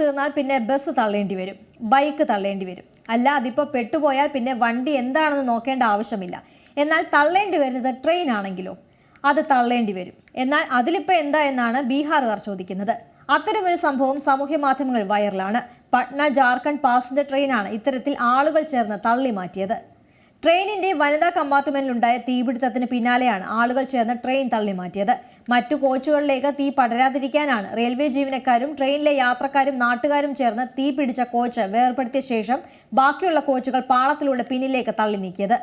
തീർന്നാൽ പിന്നെ ബസ് തള്ളേണ്ടി വരും ബൈക്ക് തള്ളേണ്ടി വരും. അല്ല അതിപ്പോൾ പെട്ടുപോയാൽ പിന്നെ വണ്ടി എന്താണെന്ന് നോക്കേണ്ട ആവശ്യമില്ല. എന്നാൽ തള്ളേണ്ടി വരുന്നത് ട്രെയിൻ ആണെങ്കിലോ? അത് തള്ളേണ്ടി വരും. എന്നാൽ അതിലിപ്പോൾ എന്താ എന്നാണ് ബീഹാറുകാർ ചോദിക്കുന്നത്. അത്തരമൊരു സംഭവം സാമൂഹ്യ മാധ്യമങ്ങൾ വൈറലാണ് പട്ന ജാർഖണ്ഡ് പാസഞ്ചർ ട്രെയിനാണ് ഇത്തരത്തിൽ ആളുകൾ ചേർന്ന് തള്ളി മാറ്റിയത് ട്രെയിനിന്റെ വനിതാ കമ്പാർട്ട്മെന്റിലുണ്ടായ തീപിടുത്തത്തിന് പിന്നാലെയാണ് ആളുകൾ ചേർന്ന് ട്രെയിൻ തള്ളിമാറ്റിയത് മറ്റു കോച്ചുകളിലേക്ക് തീ പടരാതിരിക്കാനാണ് റെയിൽവേ ജീവനക്കാരും ട്രെയിനിലെ യാത്രക്കാരും നാട്ടുകാരും ചേർന്ന് തീ പിടിച്ച കോച്ച് വേർപെടുത്തിയ ശേഷം ബാക്കിയുള്ള കോച്ചുകൾ പാളത്തിലൂടെ പിന്നിലേക്ക് തള്ളി നീക്കിയത്.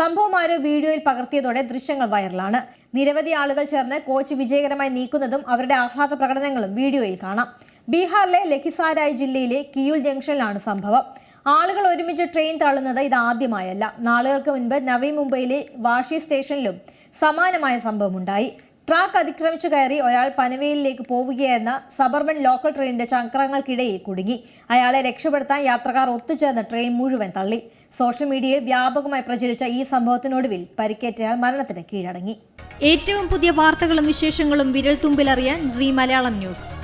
സംഭവം ആരോ വീഡിയോയിൽ പകർത്തിയതോടെ ദൃശ്യങ്ങൾ വൈറലാണ്. നിരവധി ആളുകൾ ചേർന്ന് കോച്ച് വിജയകരമായി നീക്കുന്നതും അവരുടെ ആഹ്ലാദ പ്രകടനങ്ങളും വീഡിയോയിൽ കാണാം. ബീഹാറിലെ ലഖിസാരായ് ജില്ലയിലെ കിയുൽ ജംഗ്ഷനിലാണ് സംഭവം. ആളുകൾ ഒരുമിച്ച് ട്രെയിൻ തള്ളുന്നത് ഇത് ആദ്യമായല്ല. നാളുകൾക്ക് മുൻപ് നവി മുംബൈയിലെ വാഷി സ്റ്റേഷനിലും സമാനമായ സംഭവമുണ്ടായി. ട്രാക്ക് അതിക്രമിച്ചു കയറി ഒരാൾ പനവേലിലേക്ക് പോവുകയായിരുന്ന സബർബൻ ലോക്കൽ ട്രെയിനിന്റെ ചക്രങ്ങൾക്കിടയിൽ കുടുങ്ങി. അയാളെ രക്ഷപ്പെടുത്താൻ യാത്രക്കാർ ഒത്തുചേർന്ന ട്രെയിൻ മുഴുവൻ തള്ളി. സോഷ്യൽ മീഡിയയിൽ വ്യാപകമായി പ്രചരിച്ച ഈ സംഭവത്തിനൊടുവിൽ പരിക്കേറ്റയാൾ മരണത്തിന് കീഴടങ്ങി. ഏറ്റവും പുതിയ വാർത്തകളും വിശേഷങ്ങളും വിരൽ തുമ്പിലറിയാൻ സി മലയാളം ന്യൂസ്.